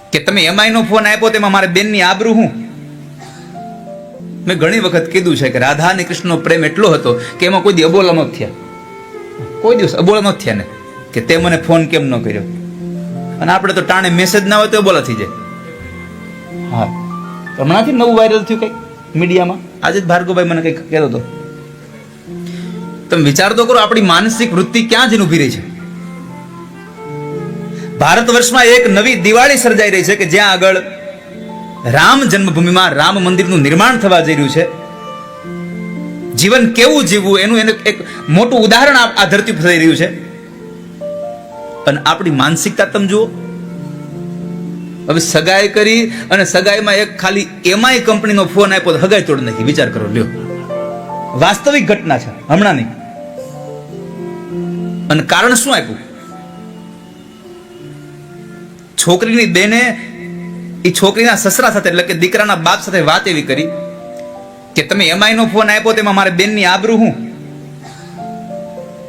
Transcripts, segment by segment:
કે તમે એમઆઈ નો ફોન આપ્યો તેમાં મારે બેનની આબરૂ હું? મેં ઘણી વખત કીધું છે કે રાધા અને કૃષ્ણનો પ્રેમ એટલો હતો કે એમાં કોઈ દી અબોલા ન થયા. કોઈ દિવસ અબોલા ન થયા ને, કે તે મને ફોન કેમ ન કર્યો? અને આપણે તો ટાણે મેસેજ ના હોય તો અબોલા થઈ જાય. હા, હમણાંથી નવું વાયરલ થયું કંઈક મીડિયામાં. આજે જ ભાર્ગવભાઈ મને કંઈક કહેતો હતો. તમે વિચાર તો કરો, આપણી માનસિક વૃત્તિ ક્યાં જઈને ઊભી રહી છે? ભારત વર્ષમાં એક નવી દિવાળી સર્જાઈ રહી છે કે જ્યાં આગળ રામ જન્મભૂમિમાં રામ મંદિરનું નિર્માણ થવા જઈ રહ્યું છે. જીવન કેવું જીવવું એનું એનું એક મોટું ઉદાહરણ આ ધરતી પર થઈ રહ્યું છે. અને આપણી માનસિકતા તમે જુઓ. હવે સગાઈ કરી અને સગાઈમાં એક ખાલી એમઆઈ કંપનીનો ફોન આપ્યો તો હગાઈ તોડ નથી વિચાર કરો, લ્યો. વાસ્તવિક ઘટના છે, હમણાં નહીં. અને કારણ શું આપ્યું? છોકરીની બેને એ છોકરીના સસરા સાથે એટલે કે દીકરાના બાપ સાથે વાત એવી કરી કે તમે એમઆઈનો ફોન આપ્યો, તેમાં મારે બેનની આબરૂ હું?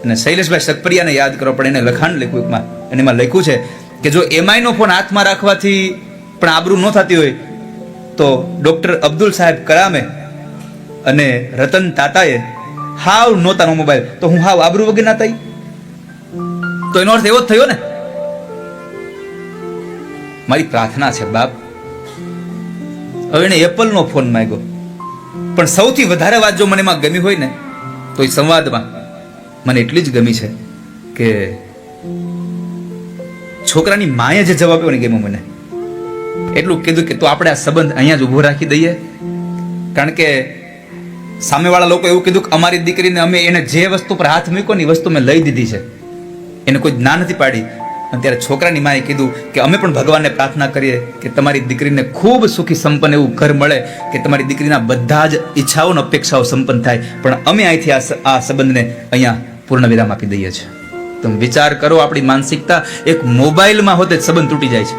અને શૈલેષભાઈ સકપરિયાને યાદ કરો, પણ એને લખાણ લખ્યું એકમાં. અને એમાં લખ્યું છે કે જો એમઆઈનો ફોન હાથમાં રાખવાથી પણ આબરૂ ન થતી હોય, તો ડૉક્ટર અબ્દુલ સાહેબ કલામે અને રતન તાતાએ હાવ નહોતાનો મોબાઈલ. તો હું હાવ આબરૂ વગર ના થઈ? તો એનો અર્થ એવો જ થયો ને? મારી પ્રાર્થના છે, બાપ. હવે એને એપલનો ફોન માંગ્યો. પણ સૌથી વધારે વાત જો મને એમાં ગમી હોય ને, તો એ સંવાદમાં મને એટલી જ ગમી છે કે છોકરાની માએ જે જવાબ આપ્યો ને ગમ્યો મને. એટલું કીધું કે તો આપણે આ સંબંધ અહીંયા જ ઊભો રાખી દઈએ. કારણ કે સામેવાળા લોકો એવું કીધું કે અમારી દીકરીને અમે એને જે વસ્તુ પર હાથ મૂક્યો ને એ વસ્તુ મેં લઈ દીધી છે. એને કોઈ ના નથી પાડી. અને ત્યારે છોકરાની માએ કીધું કે અમે પણ ભગવાનને પ્રાર્થના કરીએ કે તમારી દીકરીને ખૂબ સુખી સંપન્ન એવું ઘર મળે, કે તમારી દીકરીના બધા જ ઈચ્છાઓ અને અપેક્ષાઓ સંપન્ન થાય. પણ અમે અહીંથી આ સંબંધને અહીંયા પૂર્ણ વિરામ આપી દઈએ છીએ. તમે વિચાર કરો આપણી માનસિકતા એક મોબાઈલમાં હોતે જ સંબંધ તૂટી જાય છે.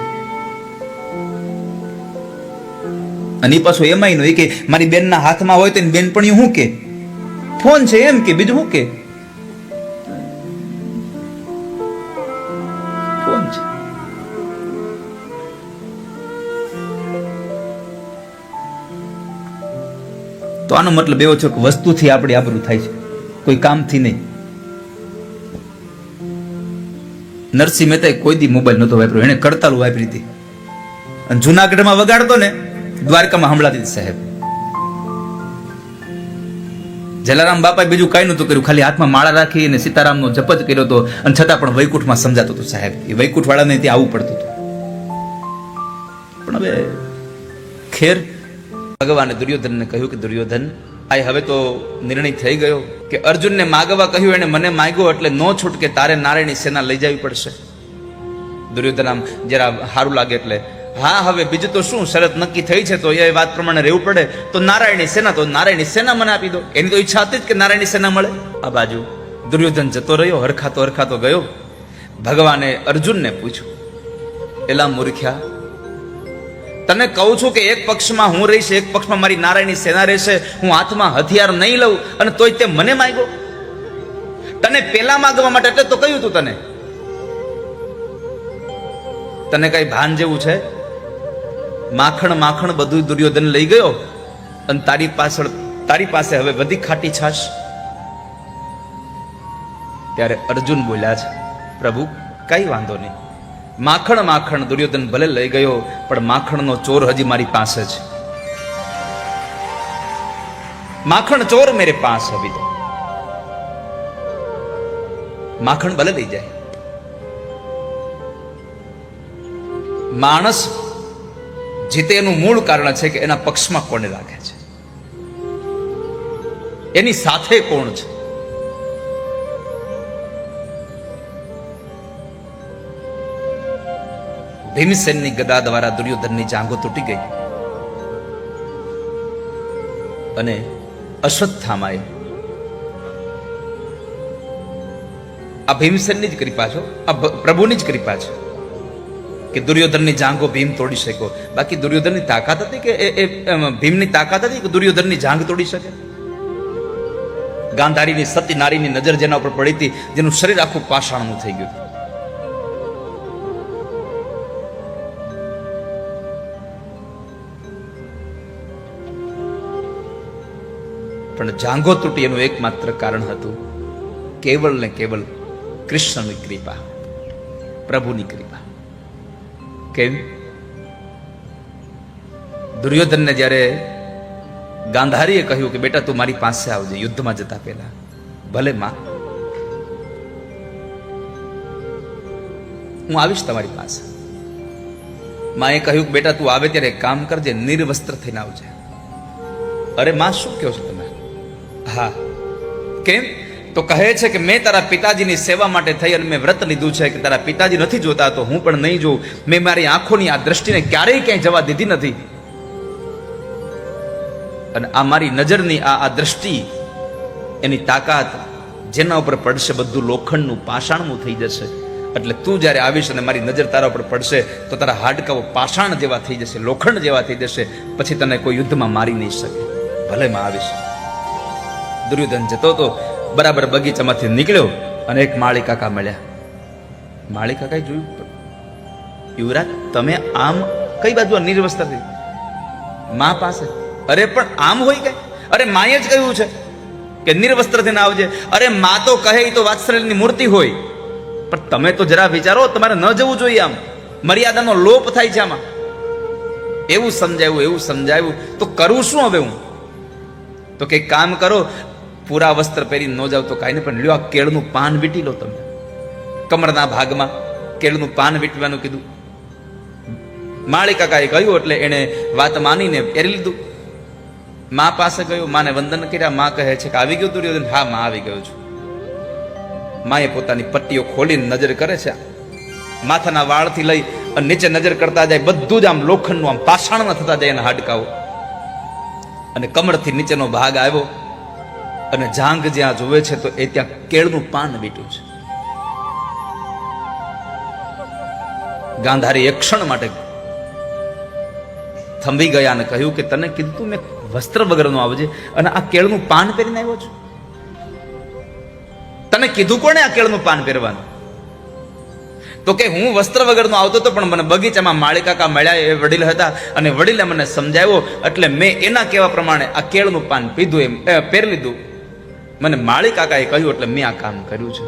અને એ પાછું એમાંય નહીં કે મારી બેનના હાથમાં હોય તો એની બેનપણી શું કે? ફોન છે એમ કે? બીજું શું કે? તો આનો મતલબ એવો છે કે વસ્તુથી આપણી આબરૂ થાય છે. કોઈ કામથી નહીં. નરસિંહ મહેતાએ કોઈ દી મોબાઈલ નહોતો વાપર્યો. એને કડતાલું વાપરી હતી. અને જુનાગઢમાં વગાડતો ને દ્વારકામાં હમણાં સાહેબ. જલારામ બાપાએ બીજું કઈ નહોતું કર્યું. ખાલી હાથમાં માળા રાખી અને સીતારામનો જપ જ કર્યો હતો. અને છતાં પણ વૈકુંઠમાં સમજાતું હતું સાહેબ. એ વૈકુંઠવાળાને ત્યાં આવવું પડતું હતું. પણ હવે ખેર ભગવાને દુર્યોધનને કહ્યું કે દુર્યોધન આ હવે તો નિર્ણય થઈ ગયો કે અર્જુનને માગવા કહ્યું, એને મને માગ્યો એટલે નો છૂટકે તારે નારાયણી સેના લઈ જવી પડશે. દુર્યોધન આમ જરા સારું લાગે એટલે, હા, હવે બીજું તો શું? શરત નક્કી થઈ છે તો એ વાત પ્રમાણે રહેવું પડે. તો નારાયણી સેના, તો નારાયણી સેના મને આપી દો. એની તો ઈચ્છા હતી જ કે નારાયણી સેના મળે. આ બાજુ દુર્યોધન જતો રહ્યો, હરખાતો હરખાતો ગયો. ભગવાને અર્જુનને પૂછ્યું, એલા મૂર્ખ્યા તને કહું છું કે એક પક્ષમાં હું રહીશ, એક પક્ષમાં મારી નારાયણની સેના રહેશે, હું હાથમાં હથિયાર નહીં લઉં અને તોય તે મને માગ્યો. તને પેલા માગવા માટે એટલે તો કહ્યું તું તને. તને કઈ ભાન જેવું છે? માખણ માખણ બધું દુર્યોધન લઈ ગયો અને તારી પાછળ, તારી પાસે હવે બધી ખાટી છાશ. ત્યારે અર્જુન બોલ્યા છે, પ્રભુ, કઈ વાંધો નહીં. માખણ માખણ દુર્યોધન ભલે લઈ ગયો, પણ માખણનો ચોર હજી મારી પાસે છે. માખણ ચોર મેરે પાસ અભી તો. માખણ ભલે લઈ જાય. માણસ જીતે એનું મૂળ કારણ છે કે એના પક્ષમાં કોને રાખે છે? એની સાથે કોણ છે? ભીમસેનની ગદા દ્વારા દુર્યોધનની જાંગો તૂટી ગઈ. અને અશ્વત્થામાએ આ ભીમસેનની જ કૃપા છો, આ પ્રભુની જ કૃપા છે કે દુર્યોધનની જાંગો ભીમ તોડી શક્યો. બાકી દુર્યોધનની તાકાત હતી કે એ- ભીમની તાકાત હતી કે દુર્યોધનની જાંગ તોડી શકે? ગાંધારીની સતી નારીની નજર જેના ઉપર પડી હતી, જેનું શરીર આખું પાષાણનું થઈ ગયું. પણ જાંઘો તૂટી એનું એકમાત્ર કારણ હતું કેવળ ને કેવળ કૃષ્ણની કૃપા, પ્રભુની કૃપા. કેમ? દુર્યોધનને જ્યારે ગાંધારીએ કહ્યું કે, બેટા, તું મારી પાસે આવજે, યુદ્ધમાં જતા પહેલા. ભલે, માં. હું આવીશ તમારી પાસે. માએ કહ્યું કે, બેટા, તું આવે ત્યારે કામ કરજે, નિર્વસ્ત્ર થઈને આવજે. અરે, માં, શું કહો છો? હા. કેમ? તો કહે છે કે મેં તારા પિતાજીની સેવા માટે થઈ અને મેં વ્રત લીધું છે કે તારા પિતાજી નથી જોતા તો હું પણ નહીં જોઉં. મેં મારી આંખોની આ દ્રષ્ટિને ક્યારેય ક્યાંય જવા દીધી નથી. અને આ મારી નજરની આ આ દ્રષ્ટિ, એની તાકાત જેના ઉપર પડશે બધું લોખંડનું પાષાણનું થઈ જશે. એટલે તું જ્યારે આવીશ અને મારી નજર તારા ઉપર પડશે, તો તારા હાડકાઓ પાષાણ જેવા થઈ જશે, લોખંડ જેવા થઈ જશે. પછી તને કોઈ યુદ્ધમાં મારી નહીં શકે. ભલે માં આવીશ. દુર્યોધન જતો તો બરાબર બગીચામાંથી નીકળ્યો અને એક માળી કાકા મળ્યા. માળી કાકાએ જોયું યુવરાજ, તમે આમ કઈ બાજુ આ થઈ મા પાસે? અરે, પણ આમ હોય કે? અરે, માએ જ કહ્યું છે કે નિર્વસ્ત્ર થઈને આવજે. અરે, મા તો કહે તો વાત્સલ્યની મૂર્તિ હોય. પણ તમે તો જરા વિચારો, તમારે ન જવું જોઈએ આમ. મર્યાદાનો લોપ થાય છે આમાં. એવું સમજાયું એવું સમજાયું. તો કરું શું હવે હું? તો કે કામ કરો પૂરા વસ્ત્ર પહેરી ન જાવ તો કાંઈ નહીં, પણ લ્યો આ કેળનું પાન વીટી લો તમે. કમરના ભાગમાં કેળનું પાન વીટવાનું કીધું. માળી કાકાએ કહ્યું એટલે એણે વાત માનીને પહેરી લીધું. મા પાસે ગયો, માને વંદન કર્યા. મા કહે છે કે આવી ગયો દુર્યોધન? હા, મા આવી ગયો છું. માએ પોતાની પટ્ટીઓ ખોલીને નજર કરે છે. માથાના વાળથી લઈ અને નીચે નજર કરતા જાય, બધું જ આમ લોખંડનું, આમ પાષાણમાં થતા જાય એના હાડકાઓ. અને કમરથી નીચેનો ભાગ આવ્યો. અને જાંગ જ્યાં જોવે છે તો એ ત્યાં કેળનું પાન વીટ્યું છે. ગાંધારી એક ક્ષણ માટે થંભી ગયા અને કહ્યું કે તને કીધું તું મેં વસ્ત્ર વગરનો આવજે અને આ કેળનું પાન પહેરીને આવ્યો છું. તને કીધું કોણે આ કેળનું પાન પહેરવાનું? તો કે હું વસ્ત્ર વગરનો આવતો હતો પણ મને બગીચામાં માળી કાકા મળ્યા એ વડીલ હતા અને વડીલે મને સમજાવ્યો એટલે મેં એના કહેવા પ્રમાણે આ કેળનું પાન પીધું એમ પહેરી લીધું. મને માળી કાકાએ કહ્યું એટલે મેં આ કામ કર્યું છે.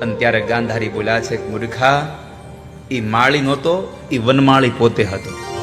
અને ત્યારે ગાંધારી બોલ્યા છે મૂર્ખા એ માળી નહોતો એ વનમાળી પોતે હતો.